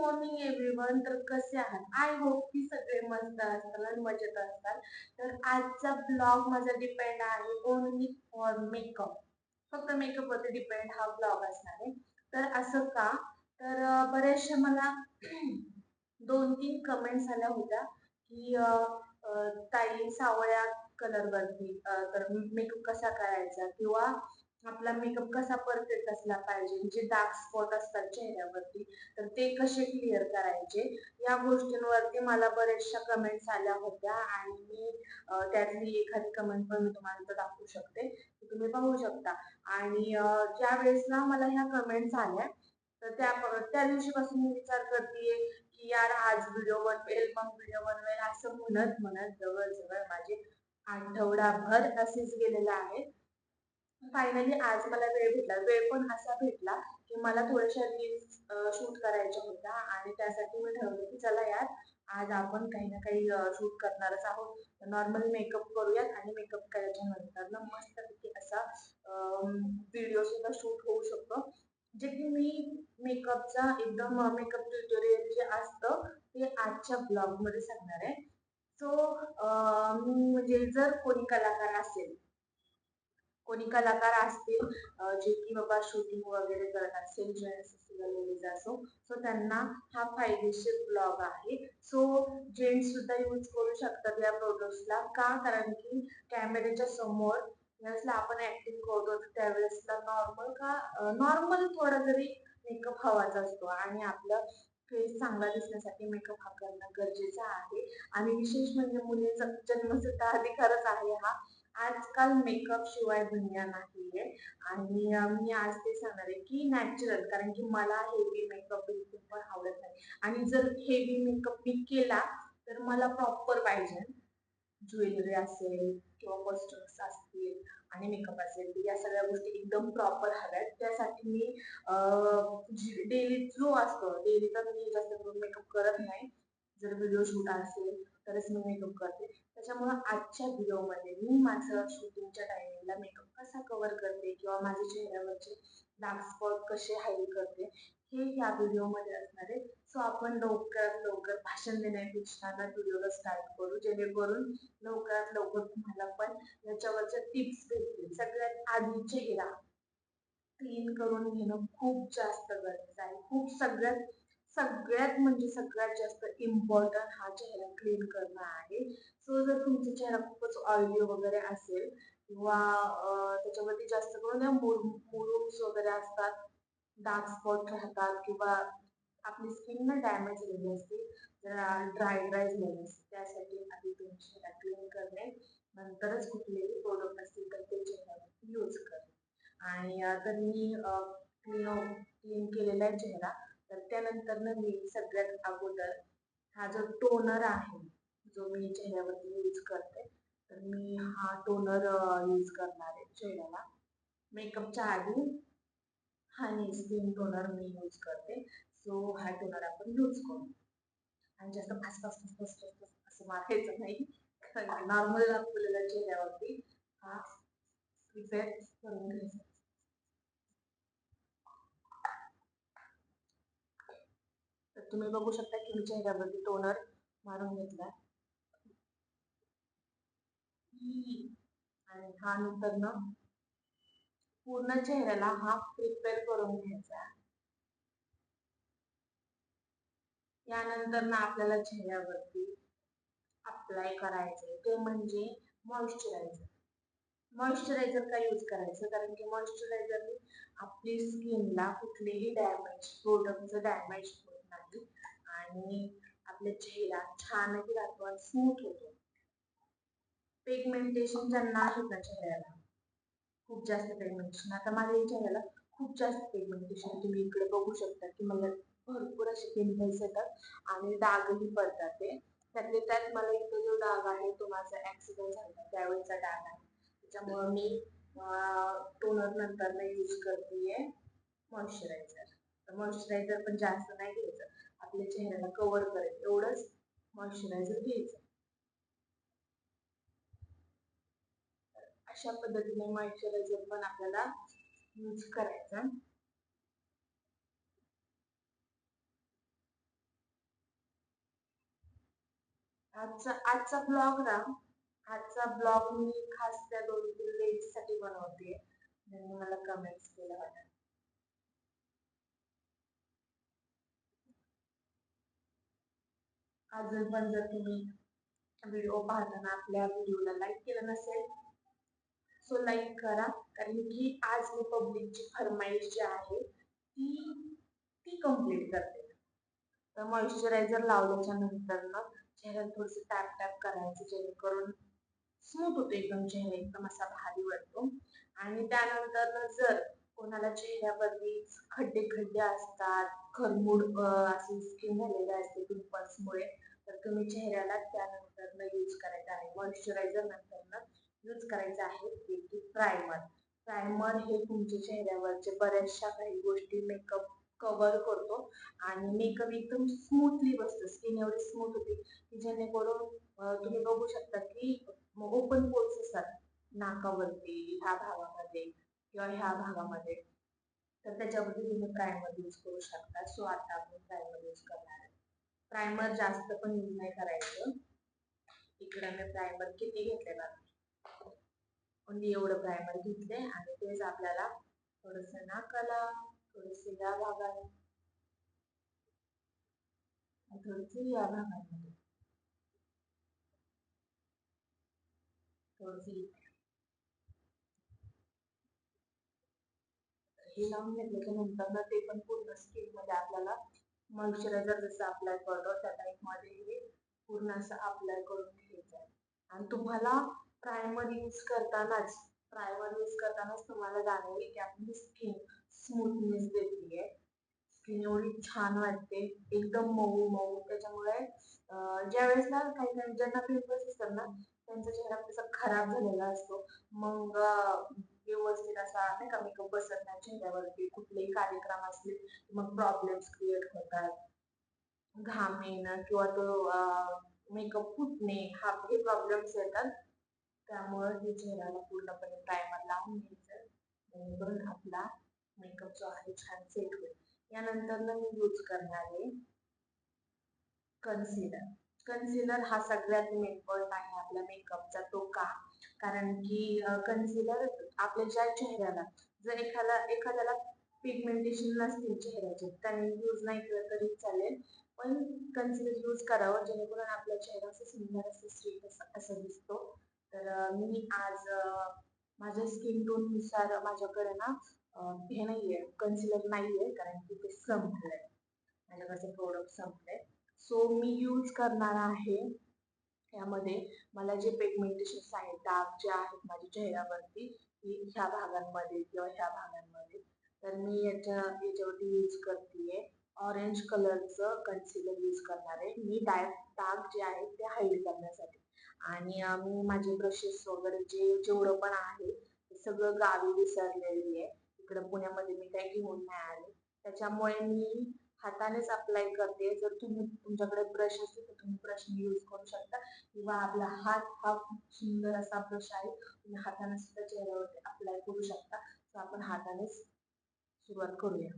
Morning everyone तर कसे आहात? आय होप की सगळे मस्त असतात आणि मजेत असतात तर आजचा ब्लॉग माझा डिपेंड आहे ओनली फॉर मेकअप फक्त मेकअपवरती डिपेंड हा ब्लॉग असणार आहे. तर असं का? तर बऱ्याचशा मला दोन तीन कमेंट्स आल्या होत्या की ताई सावळ्या कलरवरती तर मेकअप कसा करायचा? किंवा आपला मेकअप कसा परफेक्ट असला पाहिजे जे डार्क स्पॉट असतात चेहऱ्यावरती तर ते कसे क्लिअर करायचे? या गोष्टींवरती मला बऱ्याचशा कमेंट्स आल्या होत्या आणि मी त्यातली एखादी कमेंट पण मी तुम्हाला दाखवू शकते. तुम्ही पाहू शकता. आणि ज्या वेळेसला मला ह्या कमेंट्स आल्या तर त्या त्या दिवशीपासून मी विचार करते की यार आज व्हिडिओ बनवेल मग व्हिडिओ बनवेल असं म्हणत म्हणत जवळजवळ माझे आठवडाभर असेच गेलेलं आहेत फायनली आज मला वेळ भेटला. वेळ पण असा भेटला की मला थोड्याशा रील्स शूट करायच्या होत्या आणि त्यासाठी मी ठरवलं की चला यार आज आपण काही ना काही शूट करणारच आहोत. नॉर्मल मेकअप करूयात आणि मेकअप करायच्या नंतर ना मस्तपैकी असा व्हिडिओ सुद्धा शूट होऊ शकतो. जे की मी मेकअपचा एकदम मेकअप ट्युटोरियल जे असतं ते आजच्या ब्लॉगमध्ये सांगणार आहे. सो म्हणजे जर कोणी कलाकार असेल कोणी कलाकार असतील जे की बाबा शूटिंग वगैरे करत असतील जेंट्स असतील असो सो त्यांना हा फायदेशीर ब्लॉग आहे. सो जेंट्स सुद्धा यूज करू शकतात या प्रोडक्ट्सला का? कारण की कॅमेऱ्याच्या समोर ज्यावेळेसला आपण ऍक्टिंग करतो त्यावेळेसला नॉर्मल का नॉर्मल थोडा जरी मेकअप हवाचा असतो. आणि आपलं फेस चांगला दिसण्यासाठी मेकअप हा करणं गरजेचं आहे. आणि विशेष म्हणजे मुलींचा जन्मसिद्ध अधिकारच आहे हा. आजकाल मेकअप शिवाय दुनिया नाहीये. आणि मी आज ते सांगणार आहे की नॅचरल कारण की मला हेवी मेकअप बिलकुल पण आवडत नाही. आणि जर हेवी मेकअप मी केला तर मला प्रॉपर पाहिजे. ज्वेलरी असेल किंवा कॉस्ट्युम्स असतील आणि मेकअप असेल या सगळ्या गोष्टी एकदम प्रॉपर हव्यात. त्यासाठी मी डेली जो असतो डेली तर मी जास्त करून मेकअप करत नाही. जर व्हिडिओ शूट असेल तरच मी मेकअप करते. त्याच्यामुळे आजच्या व्हिडिओमध्ये मी माझं शूटिंगच्या टायमिंगला मेकअप कसा कव्हर करते किंवा माझ्या चेहऱ्यावरचे डार्क स्पॉट कसे हाईल करते हे या व्हिडिओमध्ये असणार आहे. सो आपण लवकरात लवकर भाषण देण्यापेक्षा ना व्हिडिओला स्टार्ट करू. जेणेकरून लवकरात लवकर तुम्हाला पण याच्यावरच्या टिप्स भेटतील. सगळ्यात आधी चेहरा क्लीन करून घेणं खूप जास्त गरजेचं आहे. खूप सगळ्यात सगळ्यात म्हणजे सगळ्यात जास्त इम्पॉर्टंट हा चेहरा क्लीन करणं आहे. सो जर तुमचा चेहरा खूपच ऑइली वगैरे असेल किंवा त्याच्यावरती जास्त करून मुरुम्स वगैरे असतात डार्क स्पॉट राहतात किंवा आपली स्किन ना डॅमेज झालेली असते ड्राय ड्राय झालेली असते त्यासाठी आधी तुम्ही चेहरा क्लीन करणे नंतरच कुठलेही प्रोडक्ट असतील तर ते चेहऱ्यावरती यूज करणे आणि तर मी क्लीन क्लीन केलेला आहे चेहरा तर त्यानंतर मी सगळ्यात अगोदर हा जो टोनर आहे जो मी चेहऱ्यावरती यूज करते तर मी हा टोनर यूज करणार आहे चेहऱ्याला. मेकअपच्या आधी हा स्किन टोनर मी यूज करते. सो हा टोनर आपण यूज करू. आणि जास्त फास्ट फास्ट असं मारायचं नाही. नॉर्मल दाखवलेल्या चेहऱ्यावरती हा प्रिपेअर करून घ्यायचा तर तुम्ही बघू शकता की मी चेहऱ्यावरती टोनर मारून घेतला आणि हा नंतर ना पूर्ण चेहऱ्याला हा प्रिपेअर करून घ्यायचा. यानंतर ना आपल्याला चेहऱ्यावरती अप्लाय करायचंय. ते म्हणजे मॉइश्चरायझर मॉइश्चरायझर का यूज करायचं? कारण की मॉइश्चरायझरने आपली स्किनला कुठलेही डॅमेज प्रोडक्टचं डॅमेज आणि आपला चेहरा छानही राहतो आणि स्मूथ होतो पेगमेंटेशन ज्यांना आहे ना चेहऱ्याला खूप जास्त पेगमेंटेशन आता माझ्या चेहऱ्याला खूप जास्त पेगमेंटेशन तुम्ही इकडे बघू शकता की मला भरपूर असे पिंपल्स येतात आणि डागही पडतात ते. त्यातले त्यात मला इथं जो डाग आहे तो माझा ऍक्सिडेंट झाला. त्यावेळेचा डाग आहे. त्याच्यामुळं मी टोनर नंतर यूज करते मॉइश्चरायझर मॉइश्चरायझर पण जास्त नाही घ्यायचं. आपल्या चेहऱ्याला कवर करेल. एवढंच मॉइश्चरायझर घ्यायचं. अशा पद्धतीने मॉइश्चरायझर पण आपल्याला यूज करायचं. आजचा आजचा ब्लॉग ना आजचा ब्लॉग मी खास त्या दोन तीन लेडीजसाठी बनवते ज्यांनी मला कमेंट्स केल्या होत्या अजून पण जर तुम्ही व्हिडिओ पाहताना आपल्या व्हिडिओला लाईक केलं नसेल सो लाईक करा. कारण की आज मी पब्लिकची फरमाईश जी आहे ती ती कंप्लीट करते. तर मॉइश्चरायझर लावल्याच्या नंतर ना चेहऱ्याला थोडंसं टॅप टॅप करायचं जेणेकरून स्मूथ होतो एकदम चेहरा एकदम असा भारी वाटतो. आणि त्यानंतर जर कोणाला चेहऱ्यावरती खड्डे खड्डे असतात खरमूड अशी स्किन झालेले असते पिंपल्समुळे तर तुम्ही चेहऱ्याला त्यानंतर यूज करायचं आहे. मॉइश्चरायझर नंतर यूज करायचं आहे की प्रायमर प्रायमर हे तुमच्या चेहऱ्यावरचे बऱ्याचशा काही गोष्टी मेकअप कव्हर करतो आणि मेकअप एकदम स्मूथली बसतो. स्किन एवढी स्मूथ होती की जेणेकरून तुम्ही बघू शकता की ओपन पोल्स असतात. नाकावरती ह्या भागामध्ये किंवा ह्या भागामध्ये तर त्याच्यावरती तुम्ही प्रायमर यूज करू शकता. सो आता आपण प्रायमर यूज करणार आहे. प्रायमर जास्त पण यूज नाही करायचं. इकडे मी प्रायमर किती घेतले ओनली एवढं प्रायमर घेतले आणि तेच आपल्याला थोडस नाकाला थोडस या भागाला थोडस या भागामध्ये. थोडस हे म्हणजे लावून घेतल्याच्या नंतर ना ते पण पूर्ण स्किनमध्ये आपल्याला मॉइश्चरायझर जसं अप्लाय करतो त्या टाईपमध्ये हे पूर्ण असं अप्लाय करून घ्यायचं आहे आणि तुम्हाला प्रायमर यूज करतानाच प्रायमर यूज करतानाच तुम्हाला जाणवेल की आपली स्किन स्मूथनेस देते स्किन एवढी छान वाटते एकदम मऊ मऊ. त्याच्यामुळे ज्या वेळेसला काही काही ज्यांना पिंपल्स असतात ना त्यांचा चेहरा कसा खराब झालेला असतो. मग व्यवस्थित असा नाही का मेकअप बसत नाही चेहऱ्यावरती कुठलेही कार्यक्रम असले मग प्रॉब्लेम्स क्रिएट होतात. घाम येणं किंवा तो मेकअप फुटणे हा हे प्रॉब्लेम्स येतात. त्यामुळे हे चेहऱ्याला पूर्णपणे प्रायमर लावून घ्यायचं जेणेकरून आपला मेकअप जो आहे छान सेट होईल. यानंतर मी यूज करणार आहे कन्सिलर कन्सिलर हा सगळ्यात मेन पॉईंट आहे आपल्या मेकअपचा तो का? कारण की कन्सिलर आपल्या ज्या चेहऱ्याला जर एखादा एखाद्याला पिगमेंटेशन नसतील चेहऱ्याचे त्यांनी यूज नाही केलं तरी चालेल. पण कन्सिलर यूज करावं जेणेकरून आपल्या चेहरा असं सुंदर असं स्वीट असं असं दिसतो. तर मी आज माझ्या स्किन टोननुसार माझ्याकडे ना हे नाहीये कन्सिलर नाहीये कारण की ते संपलंय. माझ्याकडचं प्रोडक्ट संपलंय सो मी यूज करणार आहे यामध्ये मला जे पेगमेंटेशन्स आहेत डाग जे आहेत माझ्या चेहऱ्यावरती ह्या भागांमध्ये किंवा ह्या भागांमध्ये. तर मी याच्या याच्यावरती यूज करते ऑरेंज कलरचं कन्सिलर यूज करणार आहे. मी डाय डाग जे आहेत ते हाईड करण्यासाठी. आणि मी माझे ब्रशेस वगैरे जे जेवढं पण आहे ते सगळं गावी विसरलेली आहे. इकडं पुण्यामध्ये मी काही घेऊन नाही आले. त्याच्यामुळे मी हातानेच अप्लाय करते. जर तुम्ही तुमच्याकडे ब्रश असेल तर तुम्ही ब्रश यूज करू शकता. किंवा आपला हात हा खूप सुंदर असा ब्रश आहे. तुम्ही हाताने सुद्धा चेहऱ्यावरती अप्लाय करू शकता. तर आपण हातानेच सुरुवात करूया.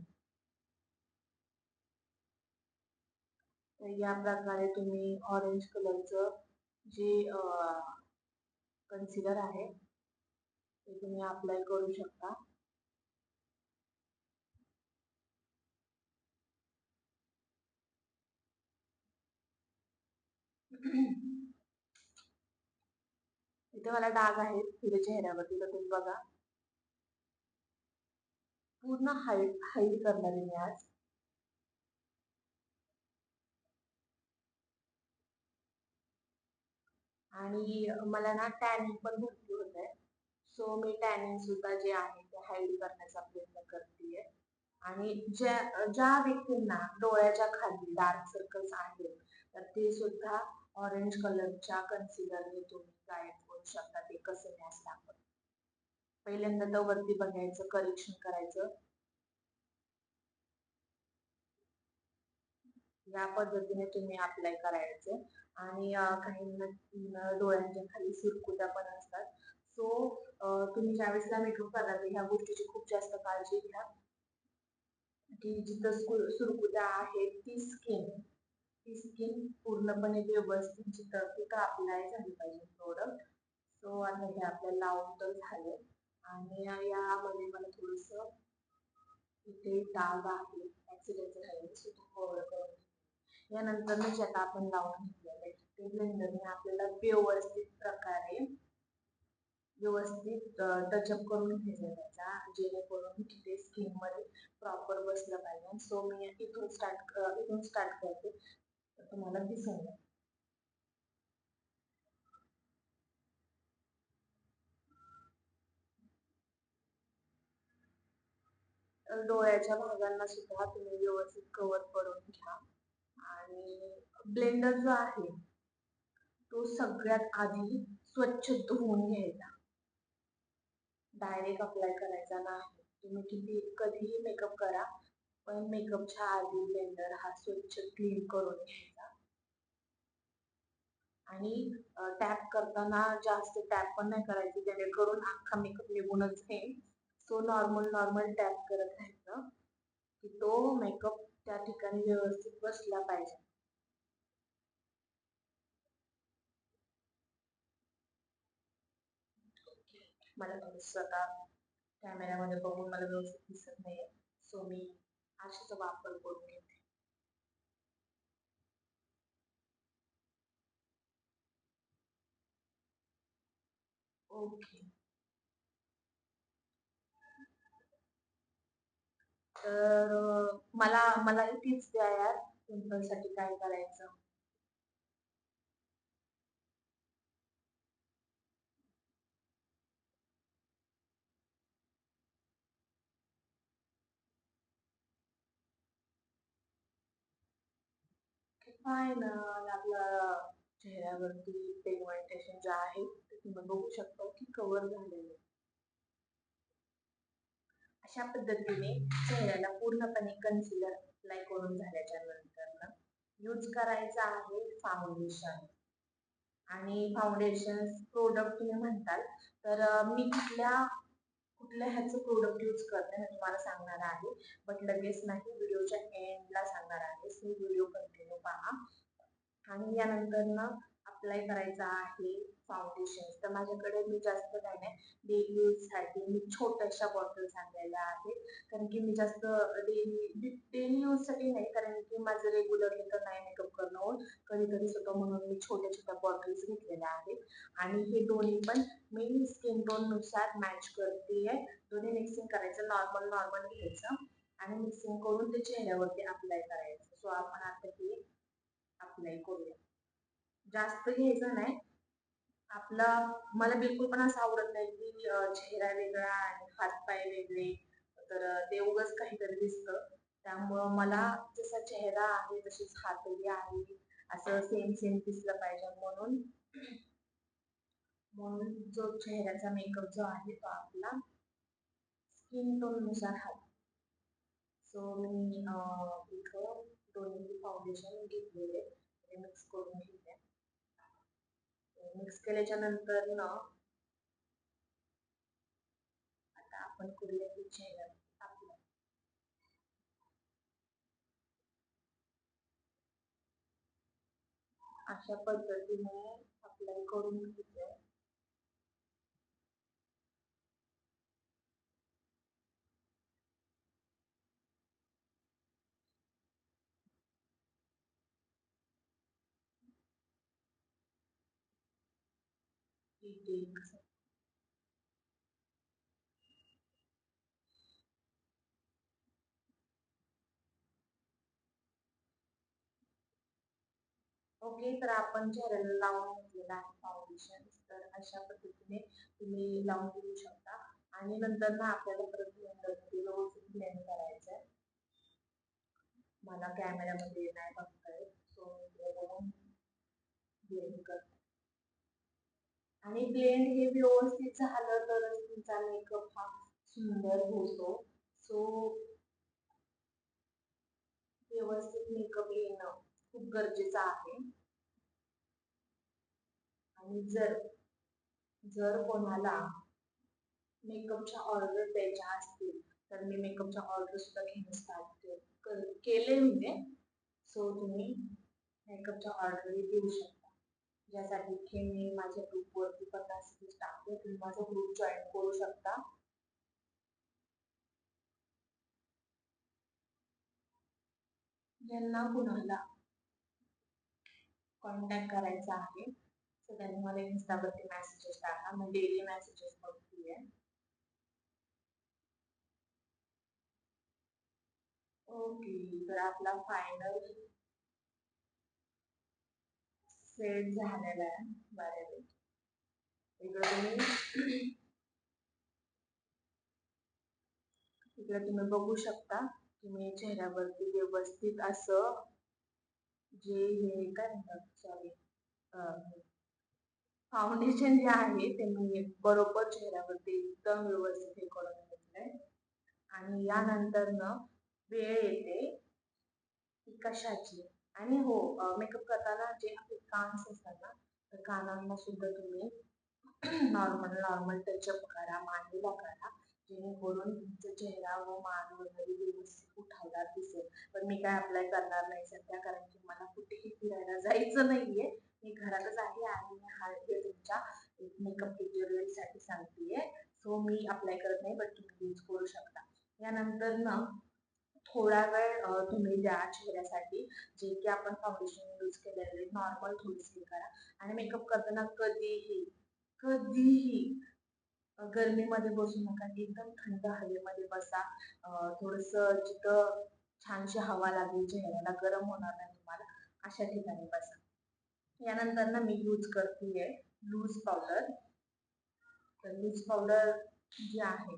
तर या प्रकारे तुम्ही ऑरेंज कलरचं जे कन्सिलर आहे ते तुम्ही अप्लाय करू शकता. इथे मला डाग आहेत तिथे चेहऱ्यावरती. तर तुम्ही बघा. पूर्ण हाईड हाईड करणार आहे मी आज. आणि मला ना टॅनिंग पण भरपूर होत आहे. सो मी टॅनिंग सुद्धा जे आहे ते हाईड करण्याचा प्रयत्न करते आणि ज्या ज्या व्यक्तींना डोळ्याच्या खाली डार्क सर्कल्स आहेत तर ते सुद्धा ऑरेंज कलरच्या कन्सिलरने तुम्ही गायब करू शकता ते कसं नॅस दाखवत पहिल्यांदा तर वरती बघायचं करेक्शन करायचं. या पद्धतीने तुम्ही अप्लाय करायचं. आणि काही डोळ्यांच्या खाली सुरकुत्या पण असतात. सो तुम्ही ज्यावेळेसला मेकअप कराल ह्या गोष्टीची खूप जास्त काळजी घ्या. की जिथं सुरकुत्या आहेत ती स्किन ती स्किन पूर्णपणे व्यवस्थित चिकटते अप्लाय झाली पाहिजे प्रोडक्ट सो आता हे आपल्याला लावून तर झाले आणि यामध्ये मला थोडस इथे डाग आहे. ऍक्सिडेंट झाले सो तो कवर करून यानंतर मी ज्याला आपण लावून घेतलेलं आहे ते ब्लेंडरने आपल्याला व्यवस्थित प्रकारे व्यवस्थित टचअप करून घ्यायचा त्याचा. जेणेकरून तिथे स्किनमध्ये प्रॉपर बसलं पाहिजे. सो मी इथून स्टार्ट इथून स्टार्ट करते. तर तुम्हाला दिसून डोळ्याच्या भागांना सुद्धा तुम्ही व्यवस्थित कव्हर करून घ्या. आणि ब्लेंडर जो आहे तो सगळ्यात आधी स्वच्छ धुवून घ्यायचा. डायरेक्ट अप्लाय करायचा नाही. तुम्ही किती कधीही मेकअप करा पण मेकअपच्या आधी ब्लेंडर हा स्वच्छ क्लीन करून घ्या. आणि टॅप करताना जास्त टॅप पण नाही करायची जेणेकरून अख्खा मेकअप निघूनच येईल सो नॉर्मल नॉर्मल टॅप करत राहायचं की तो मेकअप त्या ठिकाणी व्यवस्थित बसला पाहिजे. मला स्वतः आता कॅमेऱ्यामध्ये बघून मला व्यवस्थित दिसत नाहीये सो मी आशेचा वापर करून घेते. ओके. तर मला मला तीच द्या यार पिंपलसाठी काय करायचं? फायनल आपल्या चेहऱ्यावरती पिगमेंटेशन जे आहे आपण बघू शकतो की कव्हर झालेलं. अशा पद्धतीने चेहऱ्याला पूर्णपणे कन्सिलर अप्लाय करून झाल्याच्यानंतर यूज करायचा आहे फाउंडेशन आणि फाउंडेशन प्रोडक्ट तुम्ही म्हणताल तर मी कुठल्या कुठल्या ह्याचं प्रोडक्ट यूज करते हे तुम्हाला सांगणार आहे. बट लगेच नाही व्हिडिओच्या एंडला सांगणार आहे. सो व्हिडिओ कंटिन्यू पहा. आणि यानंतर ना अप्लाय करायचा आहे फाउंडेशन तर माझ्याकडे मी जास्त काय नाही. डेली यूजसाठी मी छोट्याशा बॉटल्स आणलेल्या आहेत. कारण की मी जास्त डेली डेली यूजसाठी नाही. कारण की माझं रेग्युलरली तर नाही मेकअप करणं होत. कधी कधी स्वतः म्हणून मी छोट्या छोट्या बॉटल्स घेतलेल्या आहेत. आणि हे दोन्ही पण मी स्किन टोननुसार मॅच करते दोन्ही मिक्सिंग करायचं. नॉर्मल नॉर्मल घ्यायचं. आणि मिक्सिंग करून ते चेहऱ्यावरती अप्लाय करायचं. सो आपण आता हे अप्लाय करूया. जास्त घ्यायचं नाही. आपला मला बिलकुल पण असं आवडत नाही की चेहरा वेगळा आणि हातपाय वेगळे. तर ते काहीतरी दिसतं. त्यामुळं मला जसा चेहरा आहे तशीच हातही आहे. असं सेम सेम दिसलं पाहिजे. म्हणून म्हणून जो चेहऱ्याचा मेकअप जो आहे तो आपला स्किन टोननुसार हवा सो मी इथं दोन्ही फाउंडेशन घेतलेले. मिक्स करून घेतले मिक्स केल्याच्यानंतर ना आता आपण करूया की अशा पद्धतीने अप्लाय करून ओके तर आपण चेहऱ्याला लावून घेतलेला आहे फाउंडेशन तर अशा पद्धतीने तुम्ही लावून घेऊ शकता. आणि नंतर ना आपल्याला परत ब्लेंडरमध्ये व्यवस्थित ब्लेंड करायचं आहे मला कॅमेऱ्यामध्ये नाही बघता येत सो बघून ब्लेंड करतो. आणि ब्लेंड हे व्यवस्थित झालं तरच तुमचा मेकअप हा सुंदर होतो. सो व्यवस्थित मेकअप येणं खूप गरजेचं आहे. आणि जर जर कोणाला मेकअपच्या ऑर्डर द्यायच्या असतील तर मी मेकअपच्या ऑर्डर सुद्धा घेणं स्टार्ट केले म्हणजे सो तुम्ही मेकअपच्या ऑर्डरही देऊ शकता. ज्यासाठी मी माझ्या ग्रुपवरती पण मेसेजेस टाकते. तुम्ही माझा ग्रुप जॉईन करू शकता. ज्यांना कुणाला कॉन्टॅक्ट करायचा आहे? तर त्यांनी मला इन्स्टावरती मेसेजेस टाका. मी डेली मेसेजेस बघते ओके तर आपला फायनल सेट झालेला आहे. बऱ्यापैकी इकडे तुम्ही. इकडे तुम्ही बघू शकता तुम्ही चेहऱ्यावरती व्यवस्थित असं जे हे काय म्हणतात सॉरी फाउंडेशन जे आहे ते मी बरोबर चेहऱ्यावरती एकदम व्यवस्थित हे करून घेतलंय. आणि यानंतर न वेळ येते कशाची? आणि हो मेकअप करताना जे आपले कान्स असतात ना तर कानांना सुद्धा तुम्ही नॉर्मल नॉर्मल टचअप करा मांडीला करा जेणेकरून तुमचा चेहरा व मान वगैरे व्यवस्थित उठायला दिसेल. पण मी काय अप्लाय करणार नाही सध्या कारण की मला कुठेही फिरायला जायचं नाहीये. मी घरातच आहे आणि हा हे तुमच्या मेकअप ट्युटोरियलसाठी सांगतेय. सो मी अप्लाय करत नाही बट तुम्ही यूज करू शकता. यानंतर ना थोडा वेळ तुम्ही द्या चेहऱ्यासाठी जे की आपण फाउंडेशन यूज केलेले नॉर्मल थोडीशी करा. आणि मेकअप करताना कधीही कधीही गरमीमध्ये बसू नका. एकदम थंड हवेमध्ये बसा. थोडस जिथं छानशी हवा लागेल चेहऱ्याला गरम होणार नाही तुम्हाला अशा ठिकाणी बसा. यानंतर ना मी यूज करते लूज पावडर तर लूज पावडर जी आहे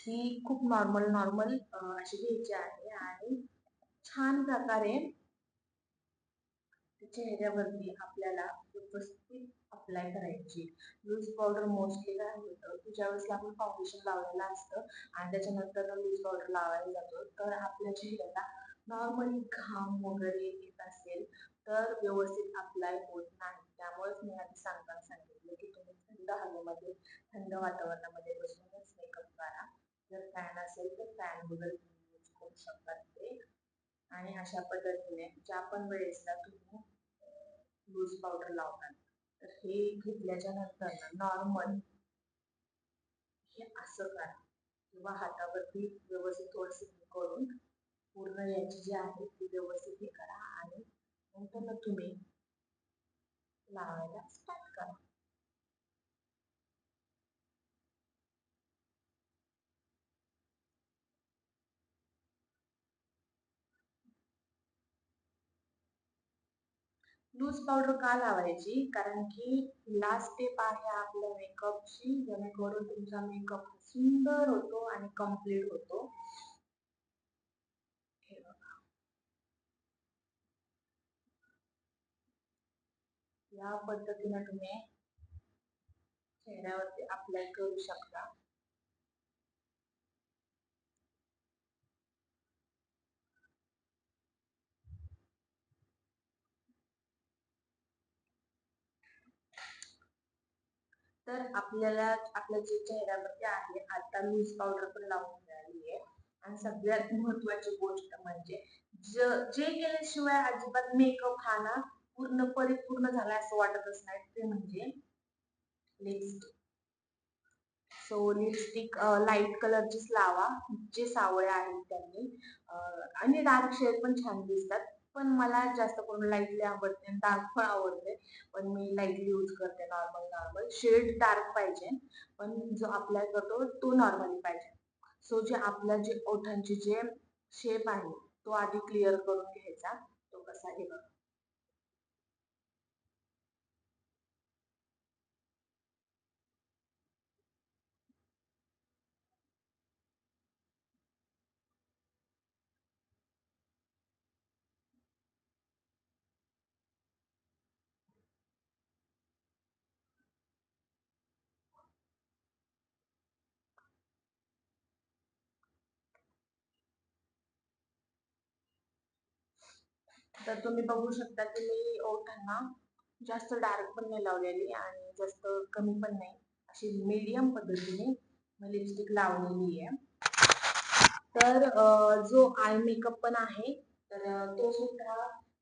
ही खूप नॉर्मल नॉर्मल अशी घ्यायची आहे आणि छान प्रकारे चेहऱ्यावरती आपल्याला व्यवस्थित अप्लाय करायची. लूज पावडर मोस्टली काय होतं की ज्यावेळेस आपण फाउंडेशन लावलेलं असतं आणि त्याच्यानंतर लूज पावडर लावायला जातो तर आपल्या चेहऱ्याला नॉर्मली घाम वगैरे येत असेल तर व्यवस्थित अप्लाय होत नाही. त्यामुळेच मी आधी सांगताना सांगितलं की तुम्ही थंड हवेमध्ये थंड वातावरणामध्ये बसूनच मेकअप करा. जर फॅन असेल तर फॅन वगैरे यूज करू शकतात ते आणि अशा पद्धतीने ज्या पण वेळेसला तुम्ही लूज पावडर लावणार तर हे घेतल्याच्या नंतर नॉर्मल हे असं करा. किंवा हातावरती व्यवस्थित थोडस करून पूर्ण याची जी आहे ती व्यवस्थित हे करा आणि नंतर तुम्ही लावायला स्टार्ट करा. लूज पावडर का लावायची? कारण की लास्ट स्टेप आहे आपल्या मेकअपची जेणेकरून तुमचा मेकअप सुंदर होतो आणि कंप्लीट होतो. या पद्धतीने तुम्ही चेहऱ्यावरती अप्लाय करू शकता. तर आपल्याला आपल्या जे चेहऱ्यावरती आहे आता लूज पावडर पण लावून मिळाली आहे आणि सगळ्यात महत्वाची गोष्ट म्हणजे जे केल्याशिवाय अजिबात मेकअप हा ना पूर्ण परिपूर्ण झाला असं वाटतच नाही ते म्हणजे लिपस्टिक सो लिपस्टिक लाइट कलरचीच लावा जे सावळे आहेत त्यांनी. आणि डार्क शेड पण छान दिसतात. पण मला जास्त करून लाईटली आवडते डार्क पण आवडते. पण मी लाईटली यूज करते नॉर्मल नॉर्मल शेड डार्क पाहिजे पण जो अप्लाय करतो तो नॉर्मली पाहिजे. सो जे आपल्या जे ओठांचे जे शेप आहे तो आधी क्लिअर करून घ्यायचा. तो कसा हे तर तुम्ही बघू शकता की मी ओठांना जास्त डार्क पण नाही लावलेली आणि जास्त कमी पण नाही. अशी मीडियम पद्धतीने लिपस्टिक लावलेली आहे. तर जो आय मेकअप पण आहे तर तो सुद्धा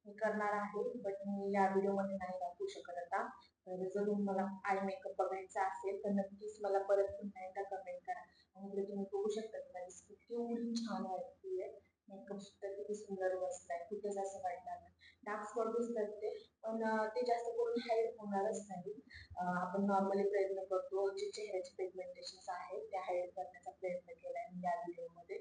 मी करणार आहे बट मी या व्हिडिओमध्ये नाही दाखवू शकत आता. तर जर तुम्हाला आय मेकअप बघायचा असेल तर नक्कीच मला परत पुन्हा एकदा कमेंट करा आणि इकडे तुम्ही बघू शकता की माझी स्किन केवढी छान वाटते मेकअप सुद्धा किती सुंदर बसलाय कुठेच असं वाटणार नाही डार्क स्पॉट दिसतात ते पण ते जास्त करून हाईड होणारच नाही. आपण नॉर्मली प्रयत्न करतो जे चेहऱ्याचे पिगमेंटेशन आहेत ते हाईड करण्याचा प्रयत्न केला आहे या व्हिडिओमध्ये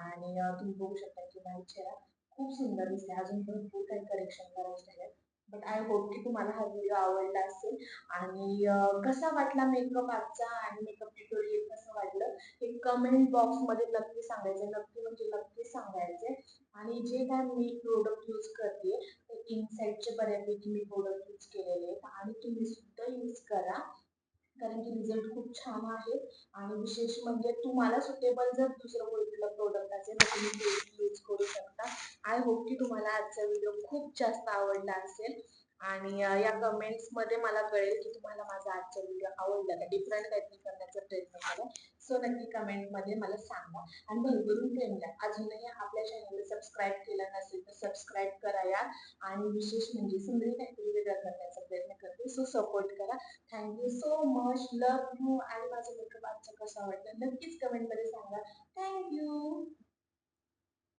आणि तुम्ही बघू शकता की माझा चेहरा खूप सुंदर दिसते अजून भरपूर काही करेक्शन करायचं आहेत. बट आय होप की तुम्हाला हा व्हिडिओ आवडला असेल. आणि कसा वाटला मेकअप आजचा आणि मेकअप ट्युटोरियल कसं वाटलं हे कमेंट बॉक्समध्ये नक्की सांगायचं. नक्की म्हणजे नक्की सांगायचे आणि जे काय मी प्रोडक्ट यूज करते इनसाईडचे बऱ्यापैकी मी प्रोडक्ट यूज केलेले आहेत. आणि तुम्ही सुद्धा यूज करा. कारण की रिझल्ट खूप छान आहे. आणि विशेष म्हणजे तुम्हाला सुटेबल जर दुसरं कुठलं प्रोडक्ट असेल तर तुम्ही यूज करू शकता. आय होप की तुम्हाला आजचा व्हिडिओ खूप जास्त आवडला असेल. आणि या कमेंट्समध्ये मला कळेल की तुम्हाला माझा आजचा व्हिडिओ आवडला का? डिफरंट काहीतरी करण्याचा प्रयत्न करा. सो नक्की कमेंटमध्ये मला सांगा. आणि भरभरून प्रेम द्या. अजूनही आपल्या चॅनलला सबस्क्राईब केलं नसेल तर सबस्क्राईब करा या. आणि विशेष म्हणजे सुंदरी काहीतरी वेगळं करण्याचा प्रयत्न करते. सो सपोर्ट करा. Thank you so much love you आणि माझं मेकअप आजचा कसा वाटलं नक्कीच कमेंटमध्ये सांगा. थँक्यू